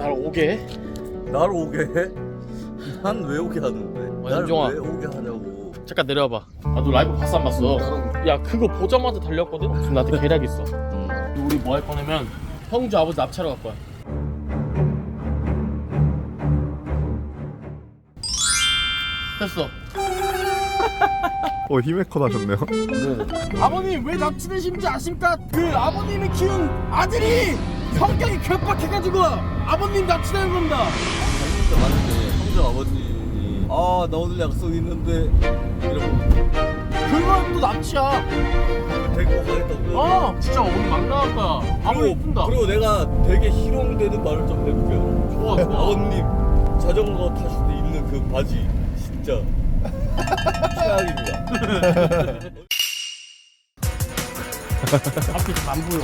날 오게 해? 날 오게 해? 난 왜 오게 하는데? 어, 날 현종아. 왜 오게 하냐고 잠깐 내려와봐 아 너 라이브 봤어 안 봤어? 야 그거 보자마자 달렸거든? 지금 나한테 계략 있어 응. 우리 뭐 할 거냐면 형주 아버지 납치하러 갈 거야 됐어 어 히메컷 하셨네요. 아버님 왜 납치되신지 아십니까? 그 아버님이 키운 아들이 성격이 괴팍해가지고 아버님 납치되는 겁니다. 진짜 맞는데 형제 아버님이 아 나 오늘 약속 있는데. 이러고 그건 또 납치야. 데리고 가겠다고 어 진짜 오늘 막 나갈 거야 아버님 이쁜다. 그리고 내가 되게 희롱되는 말을 좀 해볼게요. 좋아 좋아. 아버님 자전거 타실 때 입는 그 바지 진짜. 최악입니다. 앞이 좀 안 보여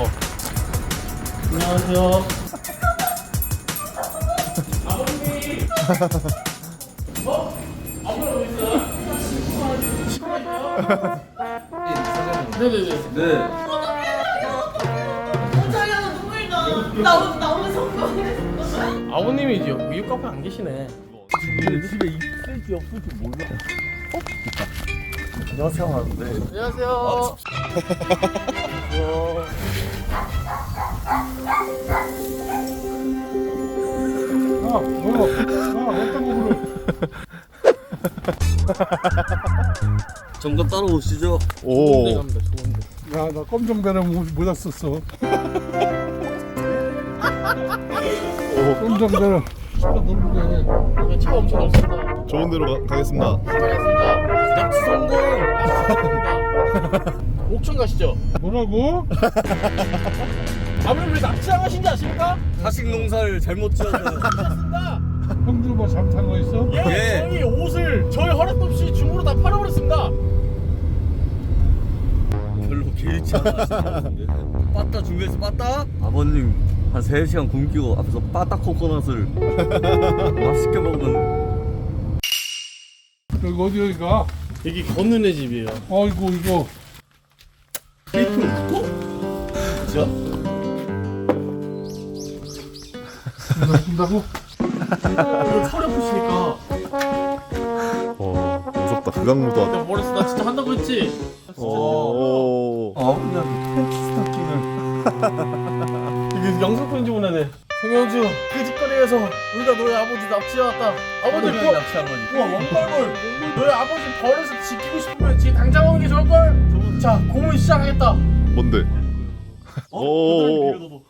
안녕하세요 아버님 어? 아버님 어디 있어요? 네네네 네 나. 성공했어. 아버님이 이제 미국 카페 안 계시네 집에 있을지 없을지 몰라 어? 안녕하세요 안녕하세요 아, 뭐야? 아, 어떤 따라오시죠 오. 야, 나 검정배는 모- 모자 썼어. 검정배는 차 엄청 없습니다 좋은 가, 가겠습니다. 반갑습니다 납치 성공 옥천 가시죠 뭐라고? 아버님 왜 납치당하신지 아십니까? 사식 농사를 잘못 지어서 나 형들 뭐 잘못한 거 있어? 예, 예. 저희 옷을 저희 허락 없이 중고로 다 팔아버렸습니다 별로 개의치 같은데 빠따 준비해서 빠따? 아버님 한 3시간 굶기고 앞에서 빠따 코코넛을 맛있게 먹으면 여기 어디 여기가? 여기 건우네 집이에요 아이고 이거 테이프를 붙어? 진짜? 쓴다고? 이거 철에 푸시니까 어 무섭다. 극악무도하다. 내가 뭐랬어 나 진짜 한다고 했지 오. 아버님한테 팬티 이게 영상 편지 보내네 송영주 그 짓거리에서 우리가 너의 아버지 납치해왔다 아버지 뭐 납치한 거지 우와 원벌벌 너의 아버지 벌에서 지키고 싶으면 지금 당장 오는 게 좋을걸 자 고문 시작하겠다 뭔데? 어? 오.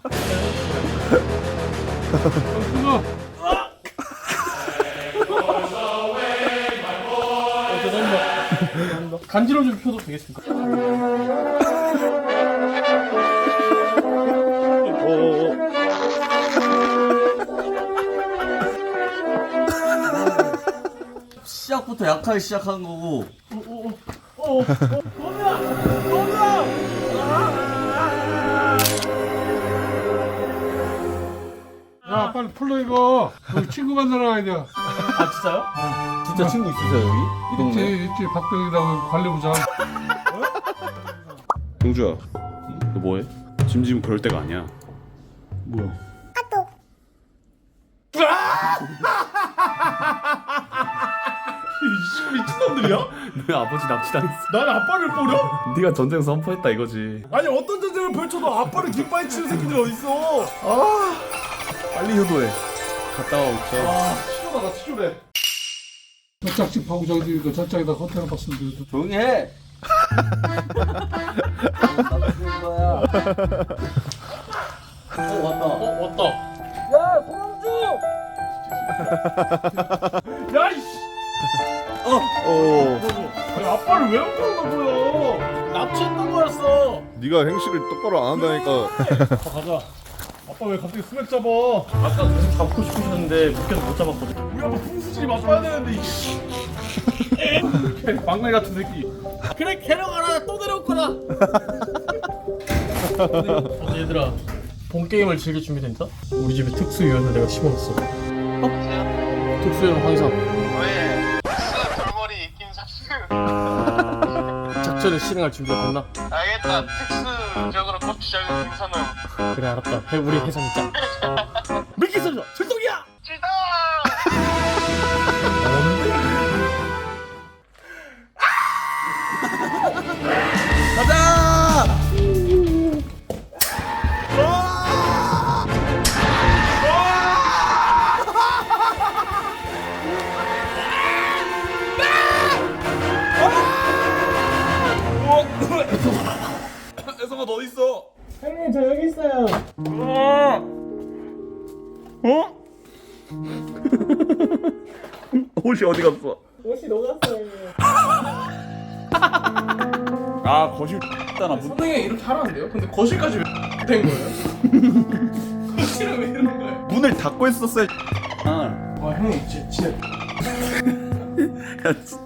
간지러워 좀 펴도 되겠습니까? 오. 시작부터 약하게 시작한 거고 어, 어. 야 빨리 풀러 이거. 우리 친구 만나러 가야 돼. 아 진짜요? 진짜 친구 있으세요 여기? 이 동네? 있지 박병이라고 관리부장. 경주야, 너 뭐해? 짐 지금 그럴 때가 아니야. 뭐야 이 미친놈들이야? 내 아버지 납치당했어. 난 아빠를 뿌려? 네가 전쟁 선포했다 이거지. 아니 어떤 전쟁을 펼쳐도 아빠를 깃발에 치는 새끼들이 어딨어? 빨리 효도해. 갔다 와 옥천. 아 치료다 나 치료래. 저짝집 하고 저기 그 저짝에다 컨테이너 박스 는 조용히 해 거야 어 왔다 어 왔다. 야 송영주 야 이씨. 오. 아니, 아빠를 왜 엉뚱한 거야? 납치했던 거였어. 네가 행실을 똑바로 안 한다니까. 아, 가자. 아빠 왜 갑자기 스맥 잡아? 아까 계속 잡고 싶으셨는데 묶여서 못 잡았거든. 우리 아빠 풍수질이 맞춰야 되는데 이씨. 막내 같은 새끼. 그래 데려가라 또 데려올 거라. 어, 얘들아 본 게임을 즐길 준비 된다? 우리 집에 특수 유연을 내가 심어놨어. 어? 특수 유연. 왜? 돌머리 있긴 삭스 작전을 실행할 준비가 됐나? 알겠다 특수적으로 고추장을 생산은 그래 알았다. 해 우리 해산 짜. 옷이 어디 갔어? 옷이 녹았어요. 아 거실 있잖아. 선생님 이렇게 하라는데요? 근데 거실까지 왜 된 거예요? 거실은 왜 이러는 거예요? 문을 닫고 있었어야. 아, 와 형님 진짜 진짜 야 진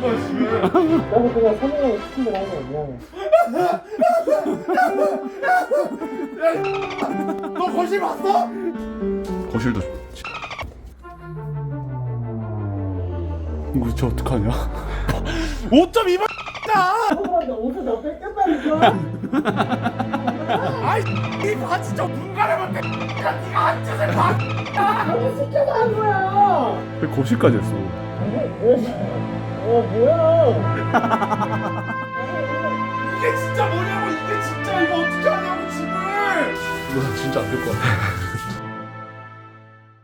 나도 그냥 선생님이 시킨 대로 한거 미안해. 너 거실 봤어? 거실도. 이거 진짜 어떡하냐? 5.2번 선생님한테 옷을 다 뺏겼다니까. 아이 이 바지 좀문 가려면 돼한 짓을 봐 아니 시켜서 한 거야. 왜 거실까지 했어? 어 뭐야? 이게 진짜 뭐냐고 이게 진짜 이거 어떻게 하냐고 집을 이거 진짜 안 될 것 같아.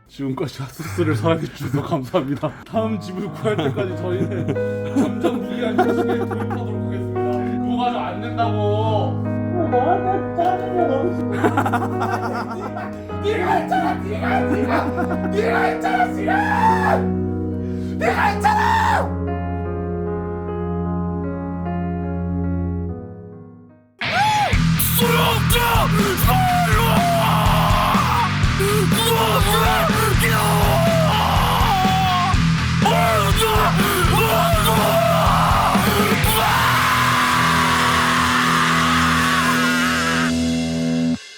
지금까지 하스스를 사랑해 주셔서 감사합니다. 다음 집을 구할 때까지 저희는 점점 무리한 시기에 돌입하도록 하겠습니다. 누가 저안 된다고. 나한테 짜증이 너무 심해. 네가 했잖아 네가 네가 네가 했잖아 지금 네가 했잖아